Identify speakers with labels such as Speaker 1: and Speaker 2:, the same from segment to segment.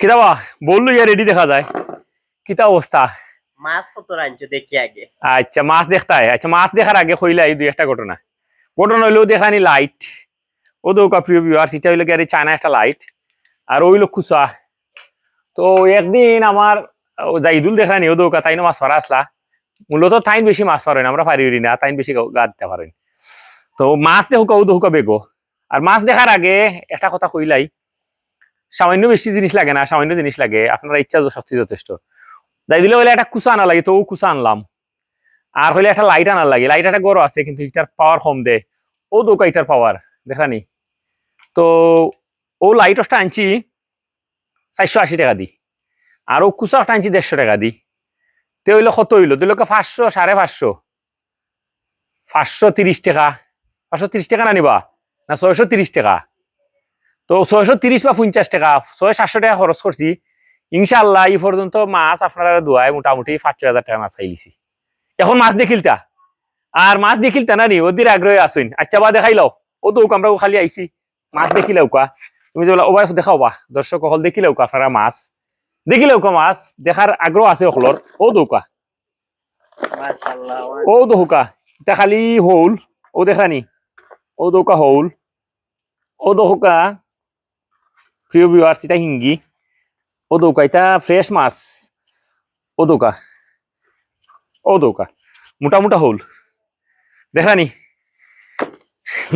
Speaker 1: কিতা বা বলল ইয়া রেডি দেখা যায়। কিতা অবস্থা?
Speaker 2: মাছ কত রাঞ্চ দেখি আগে।
Speaker 1: আচ্ছা মাছ দেখতে আচ্ছা মাছ দেখার আগে কইলাই দুই একটা ঘটনা। ঘটনা হইলেও দেখানি লাইট ও দৌকা প্রিয় ভিউয়ার্স এটা হইল কি আর এই চায়না একটা লাইট আর ওইলো খুচা তো একদিন আমার জাইদুল দেখানি ও দৌকা তাইনো মাছ মারা আসলা। মূলত তাইন বেশি মাছ পারেন আমরা পারি না তাইন বেশি গা দিতে পারেন। তো মাছ দেখুকা ও দৌকা বেগো। আর মাছ দেখার আগে একটা কথা কইলাই। সামান্য বেশি জিনিস লাগে না, সামান্য জিনিস লাগে, আপনারা ইচ্ছা শক্তি যথেষ্ট। যাই দিলে হলে একটা কুচা আনা লাগে, তো কুচা আনলাম। আর হইলে একটা লাইট আনার লাগে লাইট একটা গরম আছে, কিন্তু এটার পাওয়ার কম দে। ও দোকা এটার পাওয়ার দেখানি তো ও লাইটসটা আনছি চারশো আশি টাকা দি, আর ও কুচাটা আনছি দেড়শো টাকা দি। তে হইল কত হইল? দিল পাঁচশো, সাড়ে পাঁচশো। পাঁচশো তিরিশ টাকা। পাঁচশো তিরিশ টাকা না নিবা? না ছয়শো তিরিশ টাকা। তো ছয়শো তিরিশ বা পঞ্চাশ টাকা ছয় সাতশো টাকা খরচ করছি। ইনশাল্লাহ এই পর্যন্ত মাছ আপনারা দোয়ায় মোটামুটি পাঁচ ছয় হাজার টাকা মাছ খাইলিছি এখন মাছ দেখিলতা আর মাছ দেখিলতা না নি? ওদের আগ্রহে আসুন আচ্ছা বা দেখাইলাও ও তো আমরা খালি আইছি। মাছ দেখিলেও কা। তুমি যে বলা ও দেখাও বা। দর্শক হল দেখিলেও কা আপনারা মাছ। দেখিলেও কা মাছ। দেখার আগ্রহ আছে অকলর ও দৌকা ও দৌকা এটা খালি হৌল। ও দেখানি ও দৌকা হৌল। ও দৌকা প্রিয় ভিউয়ার্স এটা হিঙ্গি ও দৌকা এটা ফ্রেশ মাছ ও দৌকা ও দৌকা মোটা মোটা হৌল দেখানি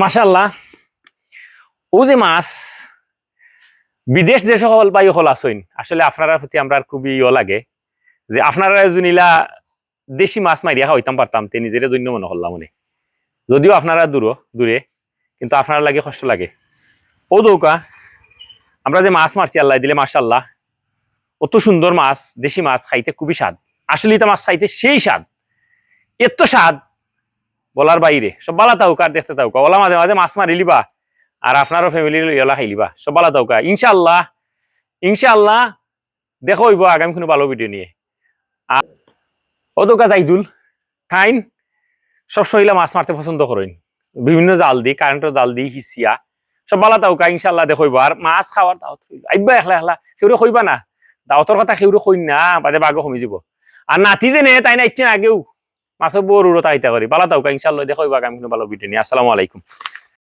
Speaker 1: মাশাল্লাহ ও যে মাছ বিদেশ যে সকল বা ইহল আসইন আসলে আপনার প্রতি আমরা খুবই ইয় লাগে, যে আপনারা জুনিলা দেশি মাছ মারিয়া হইতাম পারতাম, তে নিজের জন্য মনে করলাম মনে যদিও আপনারা দূর দূরে, কিন্তু আপনার লাগে কষ্ট লাগে। ও দৌকা আমরা যে মাছ মারছি, আল্লাহ দিলে মাশাল্লাহ অত সুন্দর মাছ, দেশি মাছ খাইতে খুবই স্বাদ। আসলে এটা মাছ খাইতে সেই স্বাদ। এত স্বাদ, বলার বাইরে। সব বালা তাও কার দেখতে তাও ওলা মাঝে মাঝে মাছ মারি লিবা, আর আপনারও ফ্যামিলি ইলা খাইলিবা সব বালা তাও কা ইনশাল্লাহ ইনশাল্লাহ দেখো হইব আগামী কোনো ভালো ভিডিও নিয়ে। আর ও তো কাজ আইদুল খাইন, সব সহিলা মাছ মারতে পছন্দ করেন। বিভিন্ন জাল দি কারেন্টের জাল দি হিসিয়া সব বালা তাও কা ইনশাল্লাহ দেখইব আর মাছ খাওয়ার দাওত আইবা একলা এখলা সেউরে কইবা না? দাওতর কথা সেউরে কই না, বাদে বাঘ কমি যাব। আর নাতি যে তাই না ইচ্ছে আগেও। মাছের বড় তাইতা করি বালা তাওকা ইনশাল্লাহ দেখইব আগামী কোনো ভালো ভিডিও নিয়ে আসসালামু আলাইকুম।